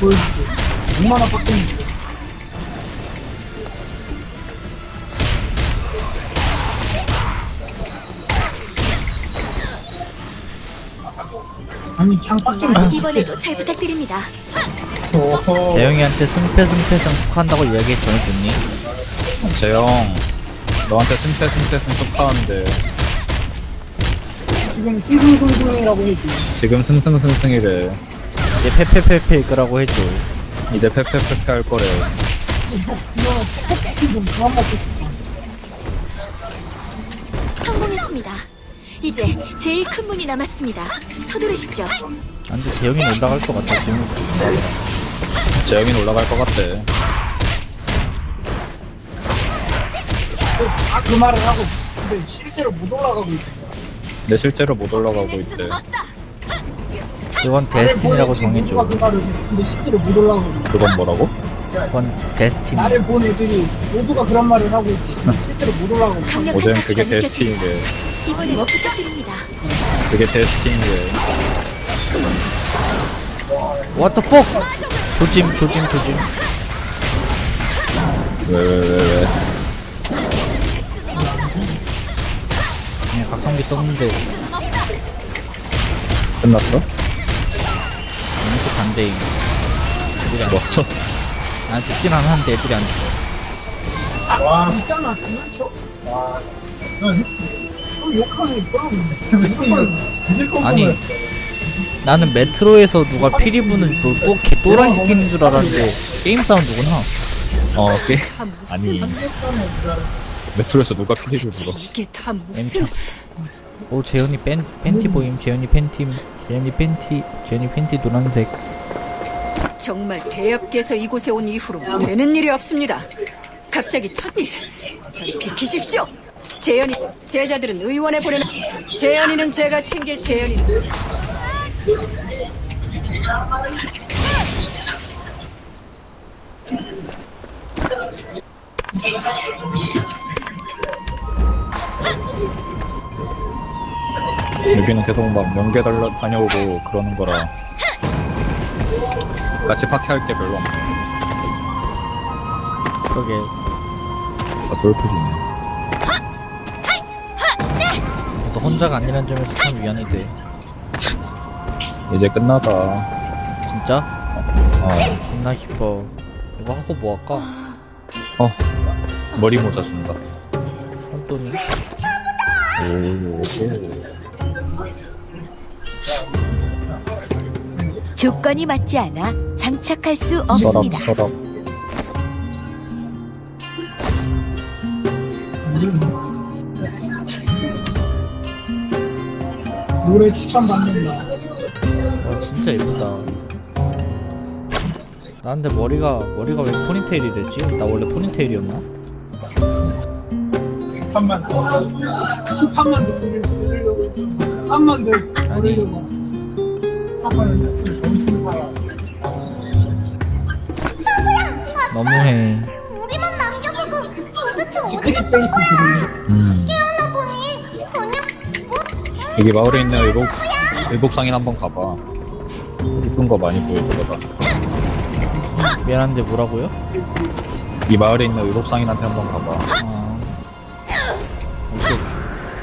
보여줄게. 얼마나 빡센지. 아니 그냥 거 이번에도 잘 부탁드립니다. 어허. 재영이한테 승패 승패 승 숙한다고 이야기했더니 좋니? 재영 너한테 승패 승패 승 속하는데 지금 승승승승이라고 해줘. 지금 승승승승이래 이제 페페페페 끄라고 해줘 이제 페페페페 할 거래 이거 팩치킨 좀 그만 먹고 싶다. 성공했습니다. 이제 제일 큰 문이 남았습니다. 서두르시죠. 안돼 재영이는 올라갈 것 같아 재영이 올라갈 것 같대 아, 그 말을 하고 근데 실제로 못 올라가고 있어. 내 실제로 못 올라가고 있대 그건 데스틴이라고 정해줘 그. 근데 실제로 못 올라가고 있어. 그건 뭐라고? 그건 데스틴 나를 본 애들이 모두가 그런 말을 하고. 실제로 못. 강력한 오젠 파트가 그게 느껴집니다. 데스틴이래 이번엔 뭐 부탁드립니다. 그게 데스틴이래 워터폭 조짐 조짐 조짐 왜 왜 왜 왜 그냥 각성기 썼는데 끝났어? 반대임 애들이 안 죽었어? 아 죽진 않았는데 애들이 안 죽어 와, 있잖아. 장난쳐. 와, 했지. 욕하는 아니 나는 메트로에서 누가 피리 부는 또또개 또라이 시키는 줄 알았는데 게임 사운드구나 어다 무슨 아니 메트로에서 누가 피리를 불어 이게 다 무슨 오 재현이 팬 팬티 보임. 재현이 팬티 재현이 팬티 재현이 팬티 노란색. 정말 대학께서 이곳에 온 이후로 되는 일이 없습니다. 갑자기 첫일. 저리 비키십시오. 재현이 제자들은 의원에 보내는 재현이는 제가 챙길 재현이 여기는 계속 막 명계 달러 다녀오고 그러는 거라 같이 파티할 게 별로 없네. 그러게. 아 솔플이네. 너 혼자가 아니란 점에서 참 위안이 돼. 이제 끝나다. 진짜? 어, 존나 기뻐. 이거 하고 뭐 할까? 어. 머리 모자 준다. 혼돈이? 오, 조건이 맞지 않아 장착할 수 서랍 없습니다. 서랍 노래 추천받는다. 와 진짜 예쁘다 나한테 머리가 머리가 왜 포니테일이 됐지? 나 원래 포니테일이었나? 한만 더. 힙한만 더 들을- 들으려고 했어. 한만 더 아니. 들으려고. 너무해. 우리만 남겨두고 도대체 어디 베이스 들으려. 음. 하나 보니 그냥 뭐 여기 마을에 있는 의복 의복상인 한번 가봐. 이쁜 거 많이 보여주거든 미안한데 뭐라고요? 이 마을에 있는 의복상인한테 한번 가봐. 아...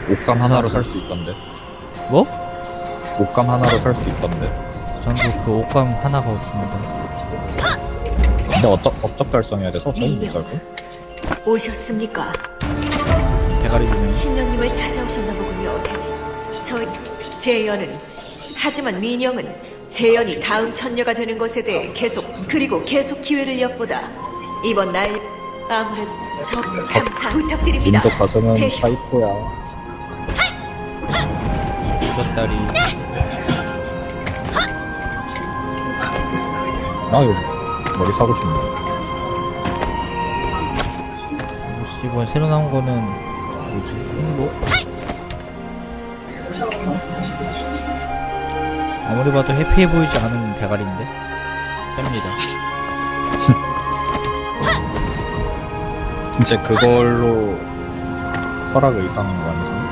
옷감 하나로 살 수 있던데? 뭐? 옷감 하나로 살 수 있던데. 전도 그 옷감 하나가 없습니다. 근데 업적, 업적 달성해야 돼서 저는 못 살고. 오셨습니까? 대가리 주네 신녀님을 찾아오셨나 보군요. 저 재현은 하지만 민영은 재현이 다음 천녀가 되는 것에 대해 계속 그리고 계속 기회를 엿보다 이번 날 아무래도 저 감사 부탁드립니다. 민족 가서는 대- 사이코야 부잣다리 아 이거 머리 사고 싶네 뭐지 이번에 새로 나온 거는 뭐지? 뭐? 아무리 봐도 해피해 보이지 않은 대가리인데? 뺍니다 이제 그걸로 설악 의상 완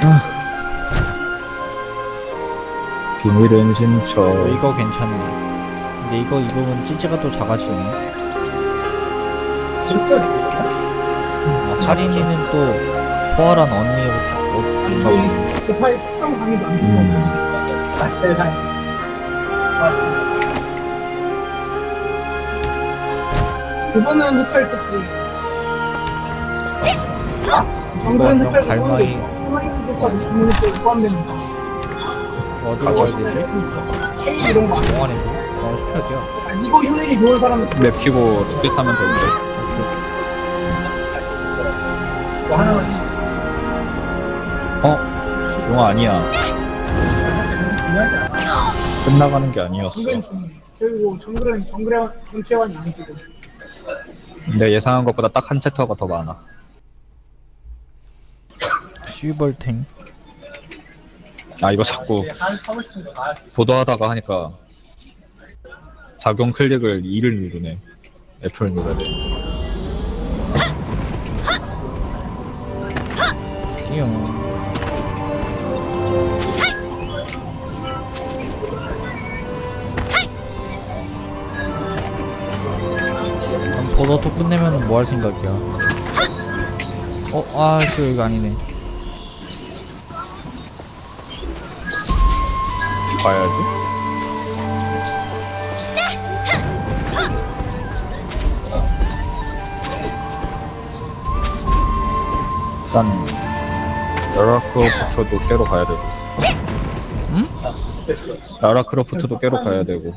성 비밀은 신처. 어, 이거 괜찮네. 근데 이거 입으면 찌찌가 또 작아지네. 차린이는 또 포화란 언니 옷, 옷인가 보네. 오파의 특성 강의도 안 음. 듣고 아, 네, 다행. 그분은 흑할 찍지. 아, 정글은 흑할 갈마이. 스마이트조차도 주문이 또 포함됩니다. 어디 가야 되지? K 이런 거 안. 해. 공원에서? 어. 아, 이거 효율이 좋은 사람은 맵 키고 죽게 타면 되는데. 뭐 하나만 어? 용아 아니야. 중요하지 않아. 끝나가는 게 아니었어. 정글은 중요해. 그리고 정글은 정글의 정체환이 안 지고. 내 예상한 것보다 딱 한 챕터가 더 많아. 시벌탱. 아 이거 자꾸 보도하다가 하니까 작용 클릭을 2를 누르네. F를 누르야 돼. 띠용. 그럼 보너도 끝내면 뭐 할 생각이야? 어, 아, 저 이거 아니네. 봐야지. 일단 라라크로프트도 깨러 가야 되고. 응? 라라크로프트도 깨러 가야 되고.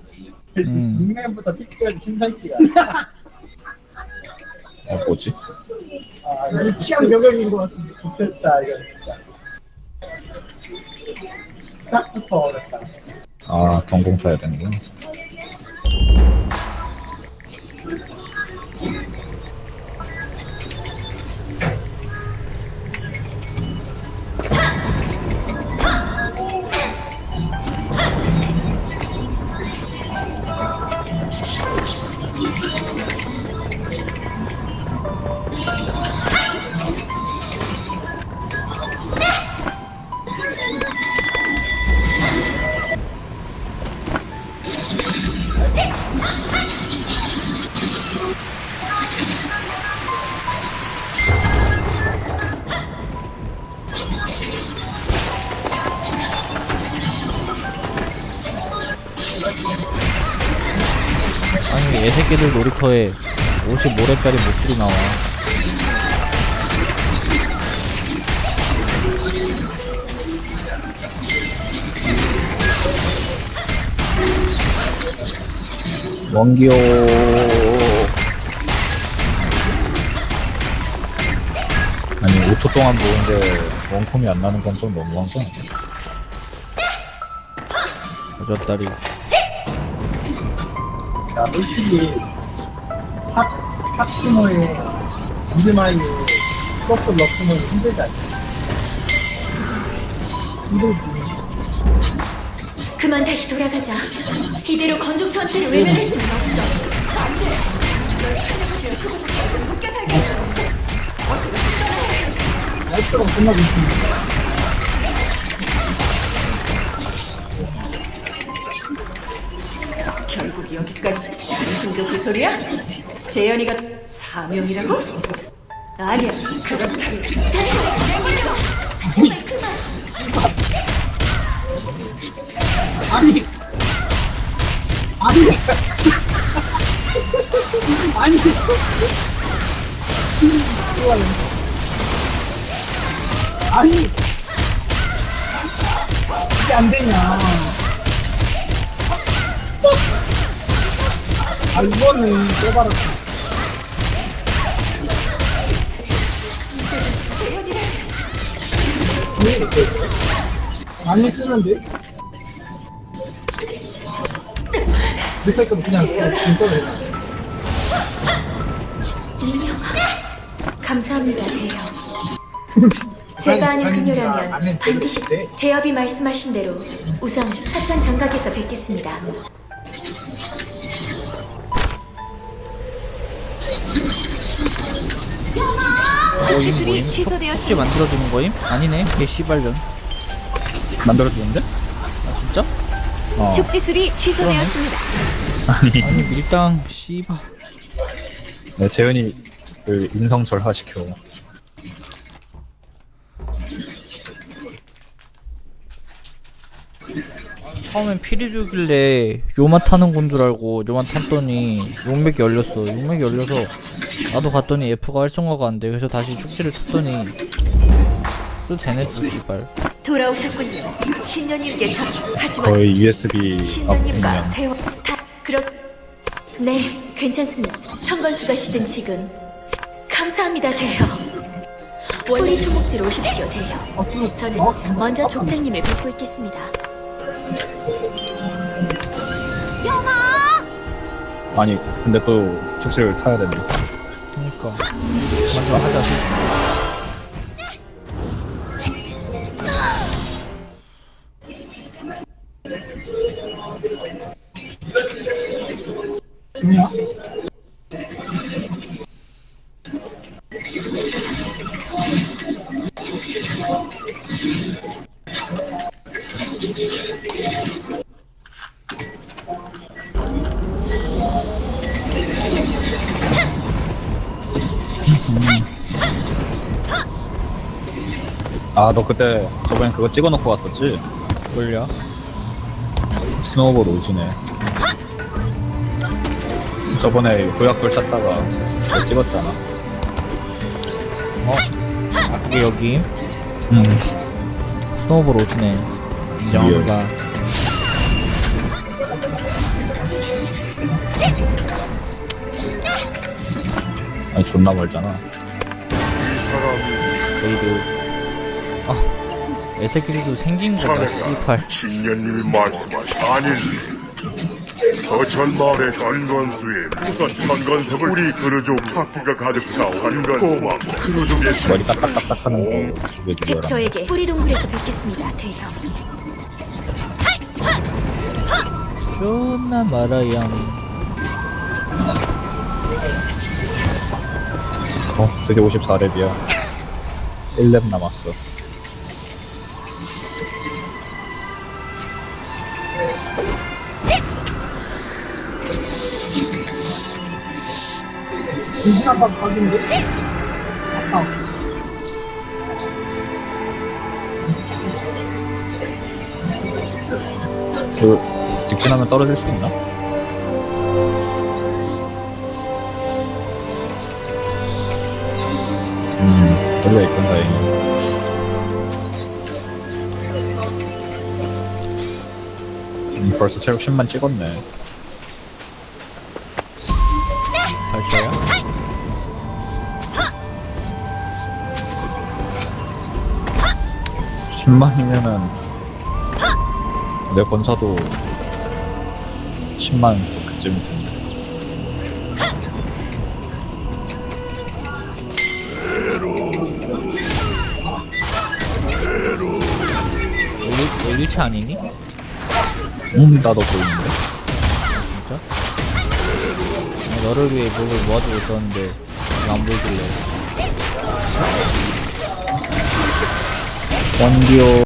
음. 닉네임보다 피크가 심상치가. 어, 뭐지? 아, 이 취향 저격인 것 같은데. 좋겠다, 이거 진짜. 딱부터 어렵다. 아 경공 타야 되는구나. 새끼들 놀이터에 55렙짜리 목줄이 나와. 원기호 아니 5초 동안 보는데 원콤이 안 나는 건 좀 너무한 거 아니야? 어 야, 솔직히, 탑, 탑스모의 미드마이의 서프 러프는 힘들지 않냐? 힘들지. 그만 다시 돌아가자. 이대로 건조 전체를 외면할 수는 없어. 날처럼 끝나고 있습니다. 당신도 그 소리야? 재현이가 사명이라고? 아니야 그렇다면 아니, 아니, 아니, 아니, 이게 안 되냐? 아 이거는. 왜? 많이 쓰는데? 밑에 거 그냥 써도 감사합니다, 대여. 제가 아는 그녀라면 아니, 반드시 네. 대엽이 말씀하신 대로 우선 사천 장각에서 뵙겠습니다. 모임 수술이 모임 취소되었습니다. 만들어주는 거임? 아니네 개 씨발년 만들어주는데? 아 진짜? 어. 축지술이 취소되었습니다. 아니, 아니 밀당 씨발 네, 재현이 그 인성 절하시켜. 처음엔 피리 주길래 요만 타는 건 줄 알고 요만 탔더니 용맥이 열렸어 용맥이 열려서 나도 갔더니 F가 활성화가 안 돼. 그래서 다시 축지를 탔더니 또 되네 또 씨발. 돌아오셨군요. 신녀님께 전 하지만 거의 USB 신녀님과 앞이면 대화 다 그렇 네 괜찮습니다. 천건수가 시든 지금. 감사합니다 대여 원리 초목지로 오십시오 대여 저는 먼저 족장님을 뵙고 있겠습니다. 아니 근데 또 축제를 타야 되네. 먼저 하자 아 너 그때 저번에 그거 찍어놓고 왔었지? 뭘요? 스노우볼 오지네. 저번에 도약돌 찾다가 그거 찍었잖아. 아 그게 여기 음. 스노우볼 오지네 인정합니다 아니 존나 멀잖아. 레이드 아 애새끼들도 생긴 거다 씨발. 신녀님이 말씀하신 아닐세 서천 마을의 전건수에 우선 전건석을 우리 그르족 파티가 가득 차 전건수 그르족의 머리 딱딱딱딱하는 거 그게 누구야? 저에게 뿌리 동굴에서 뵙겠습니다 대여 존나 말아 양. 어 드디어 54렙이야. 1렙 남았어. 인신 한방 각인데? 아까 그 직진하면 떨어질 수 있나? 음, 떨려 있군 다행히. 음, 벌써 체력 10만 찍었네. 10만이면은 내 권사도 10만 그쯤 된다. 여기 1차 아니니? 음, 나도 보이는데. 진짜? 아니, 너를 위해 목을 모아두고 있었는데 안 보이길래 원기요